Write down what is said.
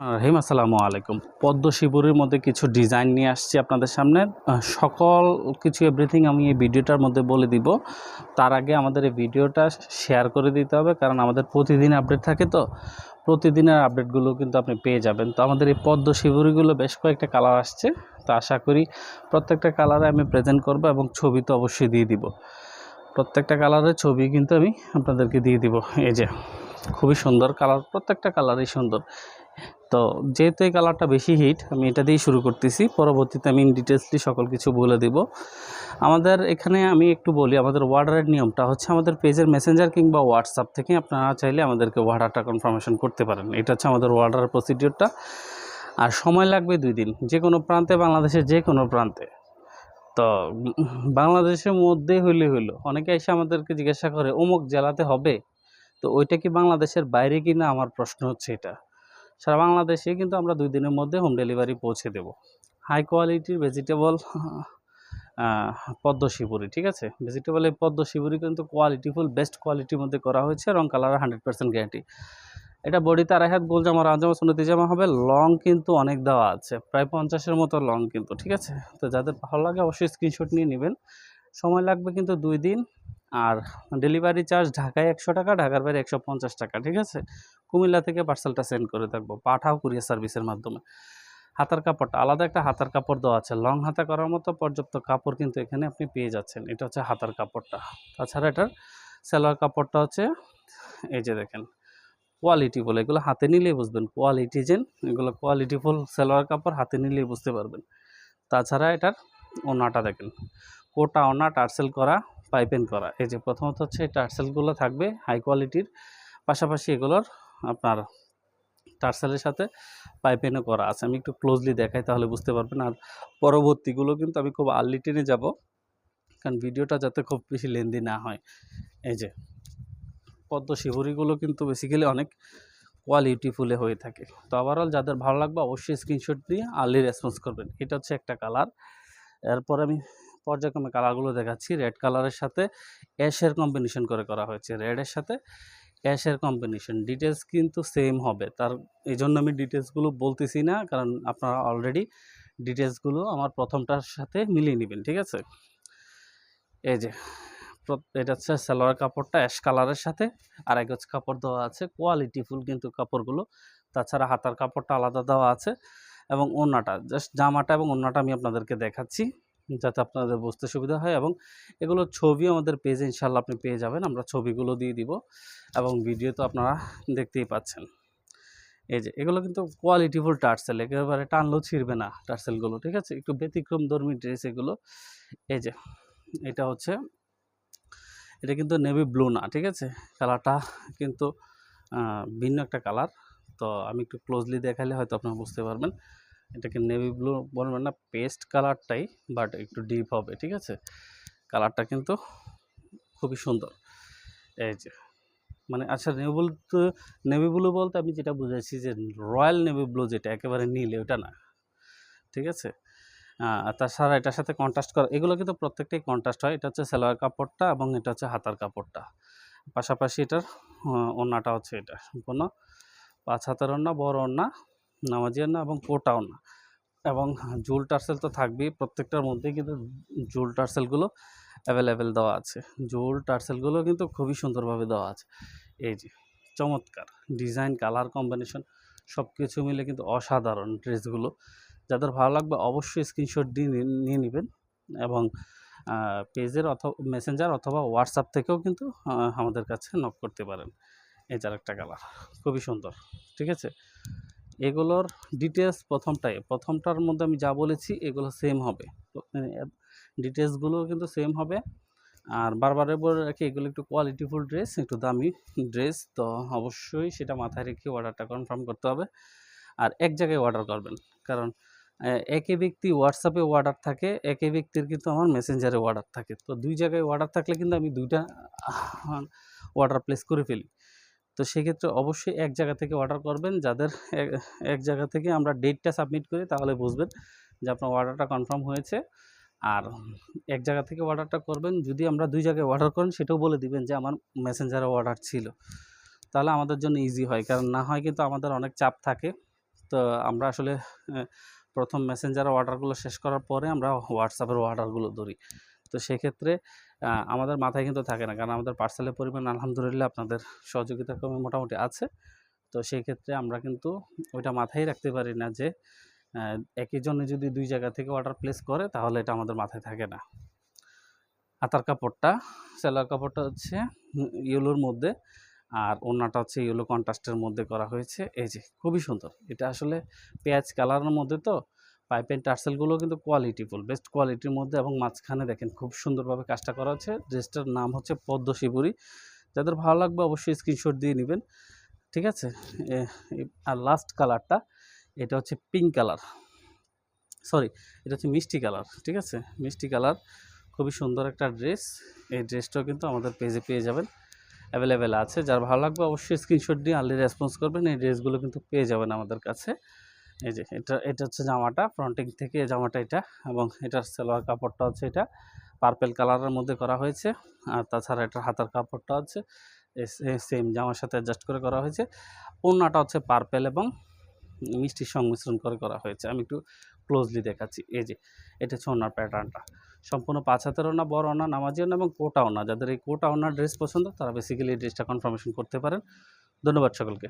রহিম আসসালামু আলাইকুম। পদ্ম শিবুরের মধ্যে কিছু ডিজাইন নিয়ে আসছি আপনাদের সামনে। সকল কিছু এভরিথিং আমি এই ভিডিওটার মধ্যে বলে দিব। তার আগে আমাদের এই ভিডিওটা শেয়ার করে দিতে হবে, কারণ আমাদের প্রতিদিন আপডেট থাকে তো। প্রতিদিনের আপডেটগুলো কিন্তু আপনি পেয়ে যাবেন। তো আমাদের এই পদ্ম শিবুরিগুলো বেশ কয়েকটা কালার আসছে। তো আশা করি প্রত্যেকটা কালারে আমি প্রেজেন্ট করব এবং ছবি তো অবশ্যই দিয়ে দিব। প্রত্যেকটা কালারের ছবি কিন্তু আমি আপনাদেরকে দিয়ে দিব। এই যে, খুবই সুন্দর কালার প্রত্যেকটা কালারই সুন্দর। তো যেহেতু এই কালারটা বেশি হিট আমি এটা দিয়েই শুরু করতেছি। পরবর্তীতে আমি ডিটেলসলি সকল কিছু বলে দিব। আমাদের এখানে আমি একটু বলি, আমাদের অর্ডারের নিয়মটা হচ্ছে আমাদের পেজের মেসেঞ্জার কিংবা হোয়াটসঅ্যাপ থেকে আপনারা চাইলে আমাদেরকে অর্ডারটা কনফার্মেশন করতে পারেন। এটা হচ্ছে আমাদের অর্ডার প্রসিডিওরটা আর সময় লাগবে দুই দিন। যে কোনো প্রান্তে, বাংলাদেশের যে কোনো প্রান্তে। তো বাংলাদেশের মধ্যে হইলে হইল। অনেকে এসে আমাদেরকে জিজ্ঞাসা করে, অমুক জেলাতে হবে? তো ওইটা কি বাংলাদেশের বাইরে কি না আমার প্রশ্ন হচ্ছে এটা। সারা বাংলাদেশে কিন্তু আমরা দুই দিনের মধ্যে হোম ডেলিভারি পৌঁছে দেব। হাই কোয়ালিটির ভেজিটেবল পদ্ম শিবুরি, ঠিক আছে? ভেজিটেবল এই পদ্ম শিবুরি কিন্তু কোয়ালিটিফুল বেস্ট কোয়ালিটির মধ্যে করা হয়েছে, রং কালার হান্ড্রেড পার্সেন্ট গ্যারান্টি এটা বডিতে আড়াই হাত গোল জামা রাজামা সুনতি জামা হবে লং কিন্তু অনেক দেওয়া আছে, প্রায় পঞ্চাশের মতো লং কিন্তু, ঠিক আছে? তো যাদের ভালো লাগে অবশ্যই স্ক্রিনশট নিয়ে নেবেন। সময় লাগবে কিন্তু দুই দিন আর ডেলিভারি চার্জ ঢাকায় একশো টাকা, ঢাকার বাইরে একশো পঞ্চাশ টাকা, ঠিক আছে? কুমিল্লা থেকে পার্সেলটা সেন্ড করে থাকব, পাঠাও কুরিয়ার সার্ভিসের মাধ্যমে। হাতার কাপড়টা, আলাদা একটা হাতার কাপড় দেওয়া আছে। লং হাতা করার মতো পর্যাপ্ত কাপড় কিন্তু এখানে আপনি পেয়ে যাচ্ছেন। এটা হচ্ছে হাতার কাপড়টা। তাছাড়া এটার সেলোয়ার কাপড়টা হচ্ছে, এই যে দেখেন কোয়ালিটি বলে, এগুলো হাতে নিলেই বুঝবেন। কোয়ালিটি যেন, এগুলো কোয়ালিটিফুল সেলোয়ার কাপড় হাতে নিলেই বুঝতে পারবেন। তাছাড়া এটার ওনাটা দেখেন, কোটা ওনা টার্সেল করা পাইপেন করা। এই যে প্রথমত হচ্ছে টার্সেলগুলো থাকবে হাই কোয়ালিটির। পাশাপাশি এগুলোর আপনার টার্সেলের সাথে পাইপেনও করা আছে। আমি একটু ক্লোজলি দেখাই তাহলে বুঝতে পারবেন। আর পরবর্তীগুলো কিন্তু আমি খুব আর্লি টেনে যাব, কারণ ভিডিওটা যাতে খুব বেশি লেন্দি না হয়। এই যে পদ্ম শিবরিগুলো কিন্তু বেসিক্যালি অনেক কোয়ালিটিফুলে হয়ে থাকে। তো ওভারঅল যাদের ভালো লাগবে অবশ্যই স্ক্রিনশট দিয়ে আর্লি রেসপন্স করবেন। এটা হচ্ছে একটা কালার এরপর আমি পর্যায়ক্রমে কালারগুলো দেখাচ্ছি। রেড কালারের সাথে অ্যাশের কম্বিনেশন করে করা হয়েছে। রেডের সাথে অ্যাশের কম্বিনেশন। ডিটেলস কিন্তু সেম হবে। তার এই জন্য আমি ডিটেলসগুলো বলতেছি না, কারণ আপনারা অলরেডি ডিটেলসগুলো আমার প্রথমটার সাথে মিলিয়ে নেবেন, ঠিক আছে? এই যে এটা হচ্ছে সালোয়ার কাপড়টা অ্যাশ কালারের সাথে। আর এক হচ্ছে কাপড় দেওয়া আছে। কোয়ালিটিফুল কিন্তু কাপড়গুলো। তাছাড়া হাতার কাপড়টা আলাদা দেওয়া আছে। এবং ওড়নাটা জাস্ট জামাটা এবং ওড়নাটা আমি আপনাদেরকে দেখাচ্ছি। যাতে আপনাদের বুঝতে সুবিধা হয় এবং এগুলোর ছবি আমাদের পেজে ইনশাল্লাহ আপনি পেয়ে যাবেন। আমরা ছবিগুলো দিয়ে দিব এবং ভিডিও তো আপনারা দেখতেই পাচ্ছেন। এই যে, এগুলো কিন্তু কোয়ালিটিফুল টার্সেল, একেবারে টানলেও ছিঁড়বে না টার্সেলগুলো, ঠিক আছে? একটু ব্যতিক্রম ধর্মী ড্রেস এগুলো। এই যে, এটা হচ্ছে, এটা কিন্তু নেভি ব্লু না, ঠিক আছে? কালারটা কিন্তু ভিন্ন একটা কালার। তো আমি একটু ক্লোজলি দেখালে হয়তো আপনারা বুঝতে পারবেন। এটাকে নেভি ব্লু বলবেন না পেস্ট কালারটাই বাট একটু ডিপ হবে, ঠিক আছে? কালারটা কিন্তু খুবই সুন্দর। এই যে মানে আচ্ছা নেভি ব্লু তো নেভি ব্লু বলতে আমি যেটা বুঝেছি যে রয়্যাল নেভি ব্লু যেটা, একেবারে নীল ওটা না, ঠিক আছে? তাছাড়া এটার সাথে কন্ট্রাস্ট করা, এগুলো কিন্তু প্রত্যেকটাই কন্ট্রাস্ট হয়, এটা হচ্ছে সেলোয়ার কাপড়টা এবং এটা হচ্ছে হাতার কাপড়টা। পাশাপাশি এটার ওড়নাটা হচ্ছে এটা, সম্পূর্ণ পাঁচ হাতের ওড়না, বড় ওড়না নামাজি না এবং কোটা না। এবং জুল টার্সেল তো থাকবেই, প্রত্যেকটার মধ্যেই কিন্তু জুল টার্সেলগুলো অ্যাভেলেবেল দেওয়া আছে। জুল টার্সেলগুলো কিন্তু খুবই সুন্দরভাবে দেওয়া আছে। এই যে, চমৎকার ডিজাইন কালার কম্বিনেশন সব কিছু মিলে কিন্তু অসাধারণ ড্রেসগুলো। যাদের ভালো লাগবে অবশ্যই স্ক্রিনশট দিয়ে নিয়ে নেবেন এবং পেজের অথবা মেসেঞ্জার অথবা হোয়াটসঅ্যাপ থেকেও কিন্তু আমাদের কাছে নক করতে পারেন। এই একটা কালার খুবই সুন্দর, ঠিক আছে? এগুলোর ডিটেলস প্রথমটাই। প্রথমটার মধ্যে আমি যা বলেছি, এগুলো সেম হবে। ডিটেলসগুলো কিন্তু সেম হবে। আর বারবারের বলে রাখি, এগুলো একটু কোয়ালিটিফুল ড্রেস একটু দামি ড্রেস তো অবশ্যই সেটা মাথায় রেখে অর্ডারটা কনফার্ম করতে হবে। আর এক জায়গায় অর্ডার করবেন। কারণ একই ব্যক্তি হোয়াটসঅ্যাপে অর্ডার থাকে একই ব্যক্তির কিন্তু আমার মেসেঞ্জারে অর্ডার থাকে। তো দুই জায়গায় অর্ডার থাকলে কিন্তু আমি দুইটা অর্ডার প্লেস করে ফেলি। তো সেক্ষেত্রে অবশ্যই এক জায়গা থেকে অর্ডার করবেন। যাদের এক- জায়গা থেকে আমরা ডেটটা সাবমিট করি, তাহলে বুঝবেন যে আপনার অর্ডারটা কনফার্ম হয়েছে। আর এক জায়গা থেকে অর্ডারটা করবেন, যদি আমরা দুই জায়গায় অর্ডার করেন, সেটাও বলে দিবেন যে আমার মেসেঞ্জারে অর্ডার ছিল। তাহলে আমাদের জন্য ইজি হয়, কারণ না হয় কিন্তু আমাদের অনেক চাপ থাকে। তো আমরা আসলে প্রথম মেসেঞ্জার অর্ডারগুলো শেষ করার পরে আমরা হোয়াটসঅ্যাপের অর্ডারগুলো ধরি। তো সেক্ষেত্রে আমাদের মাথায় কিন্তু থাকে না। কারণ আমাদের পার্সেলের পরিমাণ আলহামদুলিল্লাহ আপনাদের সহযোগিতা ক্রমে মোটামুটি আছে। তো সেই ক্ষেত্রে আমরা কিন্তু ওইটা মাথায় রাখতে পারি না যে একই জনে যদি দুই জায়গা থেকে অর্ডার প্লেস করে, তাহলে এটা আমাদের মাথায় থাকে না। হাতার কাপড়টা সেলার কাপড়টা হচ্ছে ইয়েলোর মধ্যে আর ওড়নাটা হচ্ছে ইয়েলো কন্ট্রাস্টের মধ্যে করা হয়েছে। এই যে, খুবই সুন্দর। এটা আসলে পেঁয়াজ কালারের মধ্যে তো পাইপ অ্যান্ড টার্সেলগুলো কিন্তু কোয়ালিটিফুল বেস্ট কোয়ালিটির মধ্যে এবং মাঝখানে দেখেন খুব সুন্দরভাবে কাজটা করা হচ্ছে। ড্রেসটার নাম হচ্ছে পদ্ম শিবুরি যাদের ভালো লাগবে অবশ্যই স্ক্রিনশট দিয়ে নেবেন, ঠিক আছে? আর লাস্ট কালারটা এটা হচ্ছে পিঙ্ক কালার সরি এটা হচ্ছে মিষ্টি কালার ঠিক আছে? মিষ্টি কালার খুবই সুন্দর একটা ড্রেস এই ড্রেসটাও কিন্তু আমাদের পেজে পেয়ে যাবেন অ্যাভেলেবেল আছে। যার ভালো লাগবে অবশ্যই স্ক্রিনশট দিয়ে আর্লি রেসপন্স করবেন, এই ড্রেসগুলো কিন্তু পেয়ে যাবেন আমাদের কাছে। এই যে, এটা এটা হচ্ছে জামাটা ফ্রন্টিং থেকে জামাটা এটা এবং এটার সালোয়ার কাপড়টা হচ্ছে এটা। পার্পেল কালারের মধ্যে করা হয়েছে আর তাছাড়া এটার হাতার কাপড়টা হচ্ছে সেম জামার সাথে অ্যাডজাস্ট করে করা হয়েছে। ওড়নাটা হচ্ছে পার্পেল এবং মিষ্টির সংমিশ্রণ করে করা হয়েছে। আমি একটু ক্লোজলি দেখাচ্ছি। এই যে, এটা হচ্ছে ওনার প্যাটার্নটা সম্পূর্ণ পাঁচ হাতের ওনা বড় ওনা নামাজি ওনা এবং কোটা ওনা যাদের এই কোটা ওনার ড্রেস পছন্দ, তারা বেসিক্যালি এই ড্রেসটা কনফার্মেশন করতে পারেন। ধন্যবাদ সকলকে।